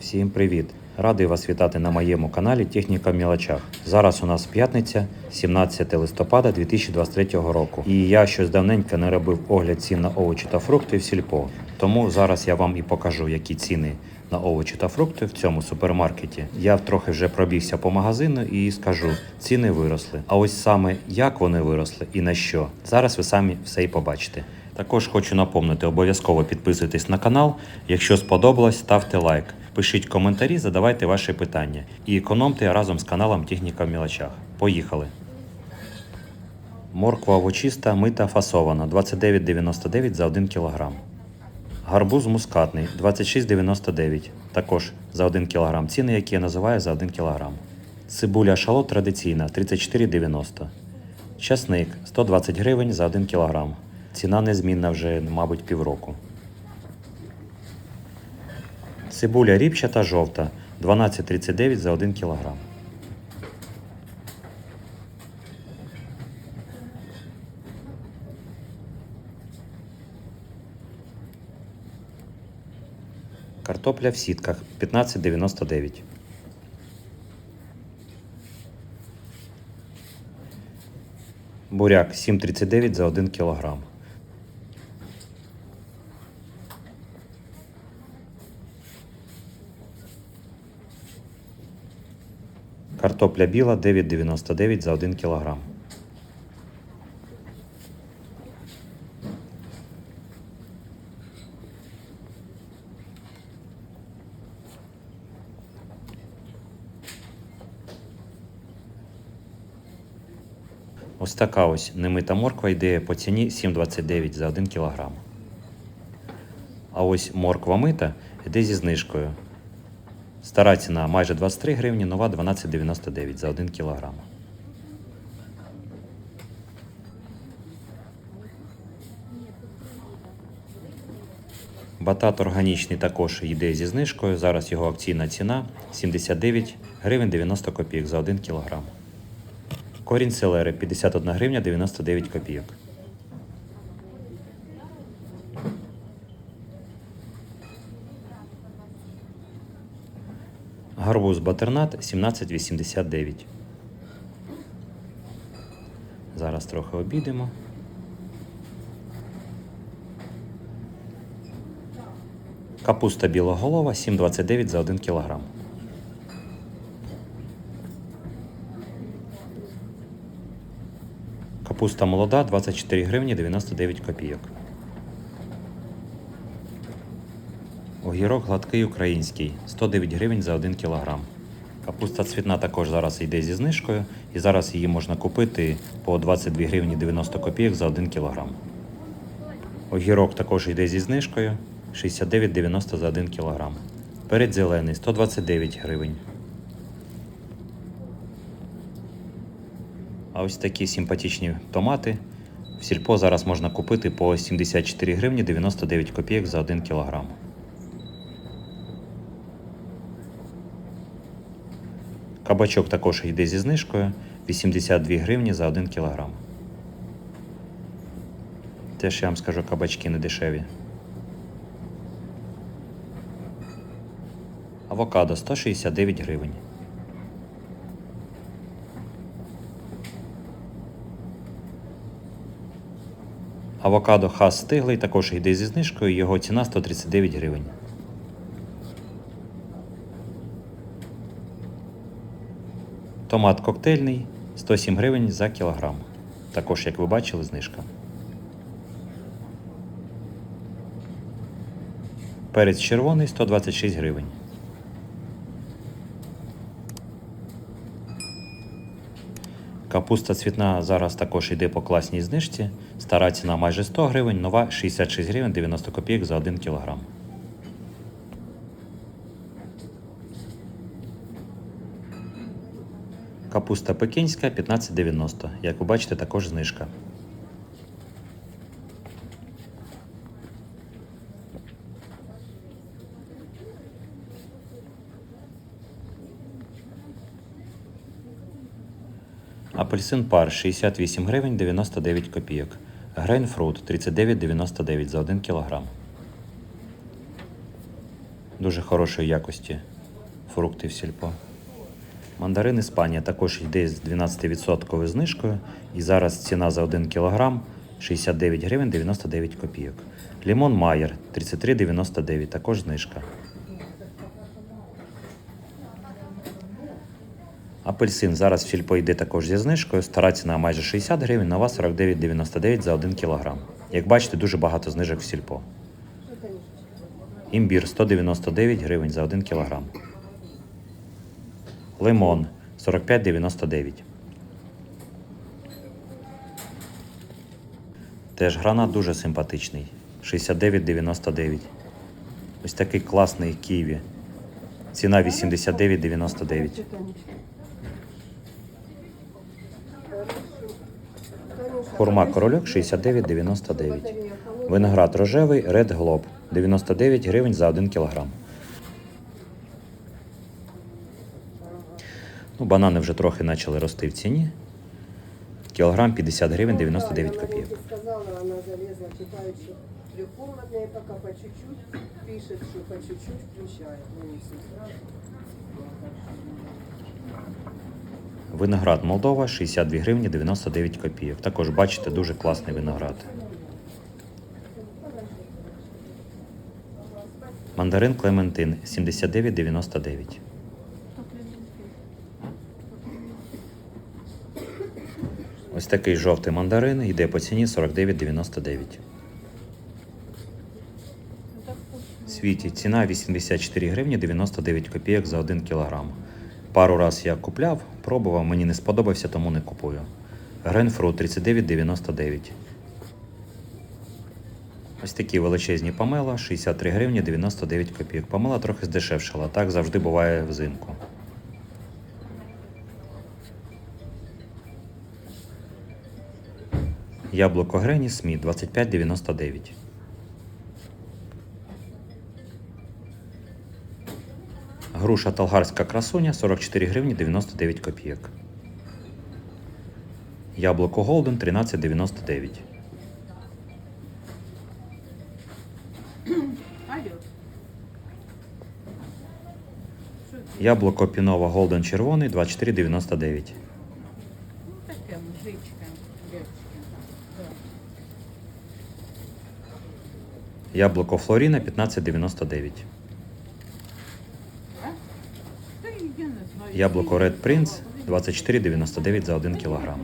Всім привіт! Радий вас вітати на моєму каналі Техніка в мілочах. Зараз у нас п'ятниця, 17 листопада 2023 року. І я щось давненько не робив огляд цін на овочі та фрукти в сільпо. Тому зараз я вам і покажу, які ціни на овочі та фрукти в цьому супермаркеті. Я трохи вже пробігся по магазину і скажу, ціни виросли. А ось саме як вони виросли і на що. Зараз ви самі все і побачите. Також хочу напомнити, обов'язково підписуйтесь на канал. Якщо сподобалось, ставте лайк. Пишіть коментарі, задавайте ваші питання і економте разом з каналом Техніка в мілочах. Поїхали! Морква овочиста, мита фасована 29,99 за 1 кг. Гарбуз мускатний 26,99 також за 1 кг. Ціни, які я називаю за 1 кг. Цибуля шалот традиційна 34,90. Часник 120 гривень за 1 кг. Ціна незмінна вже, мабуть, півроку. Цибуля ріпчата жовта 12,39 за 1 кг. Картопля в сітках 15,99. Буряк 7,39 за 1 кг. Картопля біла 9,99 за 1 кг. Ось така ось немита морква йде по ціні 7,29 за 1 кг. А ось морква мита йде зі знижкою. Стара ціна майже 23 гривні, нова 12,99 за 1 кг. Батат органічний також йде зі знижкою. Зараз його акційна ціна 79 гривень 90 копійок за 1 кг. Корінь селери 51 гривня 99 копійок. Гарбуз батернат 17,89. Зараз трохи обійдемо. Капуста білоголова 7,29 за 1 кг. Капуста молода 24 гривні 99 копійок. Огірок гладкий український 109 гривень за 1 кг. Капуста цвітна також зараз йде зі знижкою, і зараз її можна купити по 22 гривні 90 копійок за 1 кг. Огірок також йде зі знижкою 69,90 за 1 кг. Перець зелений 129 гривень. А ось такі симпатичні томати в сільпо зараз можна купити по 74 гривні 99 копійок за 1 кг. Кабачок також йде зі знижкою 82 гривні за 1 кг. Теж я вам скажу, кабачки не дешеві. Авокадо 169 гривень. Авокадо хас стиглий також йде зі знижкою, його ціна 139 гривень. Томат коктейльний 107 гривень за кілограм. Також, як ви бачили, знижка. Перець червоний 126 гривень. Капуста цвітна зараз також йде по класній знижці. Стара ціна майже 100 гривень, нова 66 гривень 90 копійок за 1 кілограм. Капуста пекінська 15,90. Як ви бачите, також знижка. Апельсин пар 68 гривень 99 копійок. Грейнфрут 39,99 за 1 кілограм. Дуже хорошої якості фрукти в сільпо. Мандарин Іспанія також йде з 12% знижкою. І зараз ціна за 1 кг 69 гривень 99 копійок. Лімон Майер 33,99, також знижка. Апельсин зараз в сільпо йде також зі знижкою. Стара ціна майже 60 гривень, нова 49,99 за 1 кг. Як бачите, дуже багато знижок в сільпо. Імбір 199 гривень за 1 кг. Лимон 45,99. Теж гранат дуже симпатичний. 69,99. Ось такий класний ківі. Ціна 89,99. Хурма корольок 69,99. Виноград рожевий Red Globe 99 гривень за 1 кг. Ну, банани вже трохи почали рости в ціні. Кілограм 50 гривень 99 копійок. Она сказала, она залезла, читает, что трехкомнатные пока по чуть-чуть, пишет, что по чуть-чуть включает. Ну, не все сразу. Виноград Молдова 62 гривні 99 копійок. Також бачите, дуже класний виноград. Мандарин Клементин 79,99. Ось такий жовтий мандарин йде по ціні 49,99. Світі ціна 84 гривні 99 копійок за 1 кілограм. Пару раз я купляв, пробував, мені не сподобався, тому не купую. Грейнфрут 39,99. Ось такі величезні помела 63 гривні 99 копійок. Помела трохи здешевшала, так завжди буває взимку. Яблуко Грені Сміт 25,99. Груша Талгарська красуня 44 гривні 99 копійок. Яблуко Голден 13,99. Алло. Що це? Яблуко Пінова Голден червоний 24,99. Яблуко Флоріна 15,99. А? Та й я не знаю. Яблуко Red Prince 24,99 за 1 кг.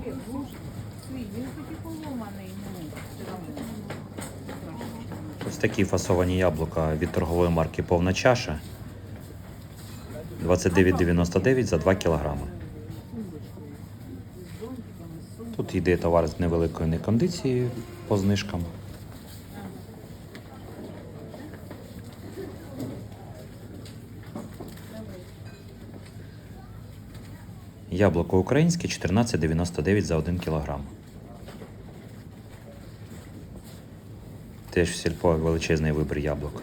Ось такі фасовані яблука від торгової марки Повна чаша 29,99 за 2 кг. Тут йде товар з невеликою некондицією по знижкам. Яблуко українське 14,99 за 1 кг. Теж в сільпо величезний вибір яблук.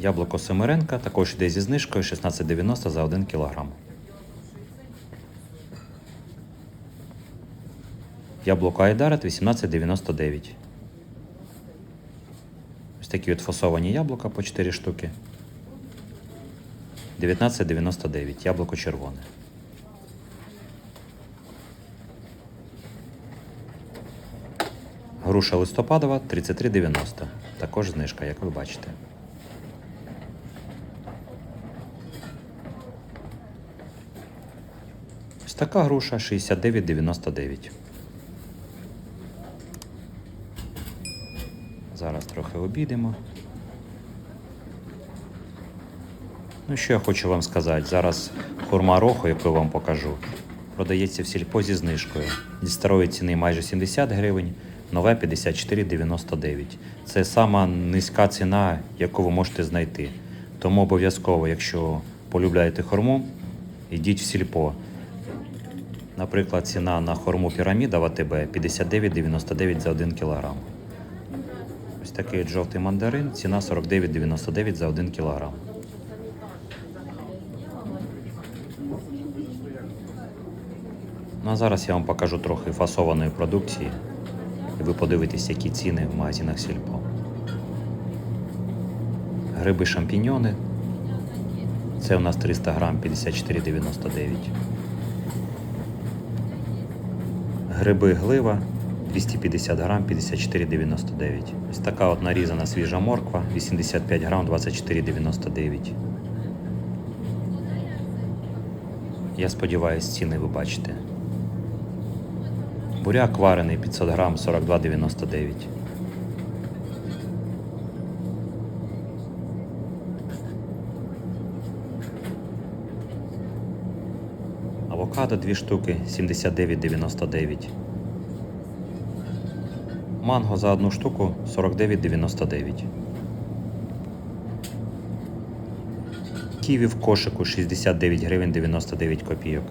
Яблуко Семеренка також йде зі знижкою 16,90 за 1 кг. Яблуко Айдарет 18,99. Ось такі от фасовані яблука по 4 штуки. 19,99. Яблуко червоне. Груша листопадова 33,90. Також знижка, як ви бачите. Ось така груша 69,99. Зараз трохи обійдемо. Ну, що я хочу вам сказати? Зараз хурма роху, яку я вам покажу, продається в сільпо зі знижкою. Зі старої ціни майже 70 гривень, нове 54,99. Це сама низька ціна, яку ви можете знайти. Тому обов'язково, якщо полюбляєте хурму, йдіть в сільпо. Наприклад, ціна на хорму піраміда в АТБ 59,99 за 1 кг. Ось такий жовтий мандарин, ціна 49,99 за 1 кг. Ну а зараз я вам покажу трохи фасованої продукції, і ви подивитесь, які ціни в магазинах Сільпо. Гриби шампіньйони. Це у нас 300 грам 54,99. Гриби глива 250 грам 54,99. Ось така от нарізана свіжа морква 85 грам 24,99. Я сподіваюся, ціни ви бачите. Буряк варений 500 грам 42,99. Авокадо 2 штуки 79,99. Манго за одну штуку 49,99. Ківі в кошику 69 гривень 99 копійок.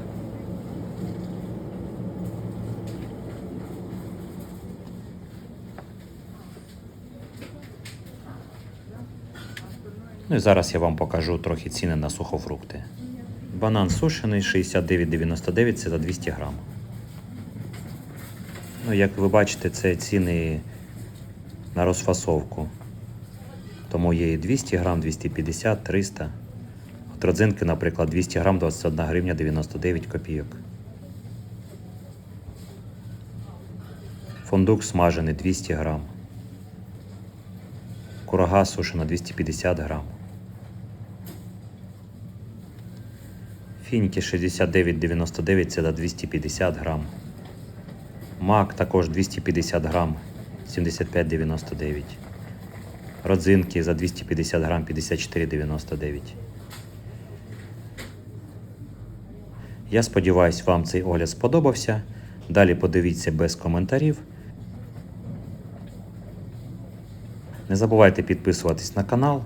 Ну і зараз я вам покажу трохи ціни на сухофрукти. Банан сушений 69,99 це за 200 грам. Ну, як ви бачите, це ціни на розфасовку. Тому є і 200 грам, 250, 300. От родзинки, наприклад, 200 грам 21 гривня 99 копійок. Фундук смажений 200 грам. Курага сушена 250 грам. Фініки 69,99 це за 250 грам. Мак також 250 грам 75,99. Родзинки за 250 грам 54,99. Я сподіваюсь, вам цей огляд сподобався. Далі подивіться без коментарів. Не забувайте підписуватись на канал.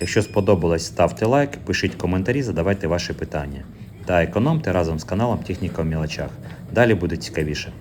Якщо сподобалось, ставте лайк, пишіть коментарі, задавайте ваші питання. Та економте разом з каналом Техніка в мілочах. Далі буде цікавіше.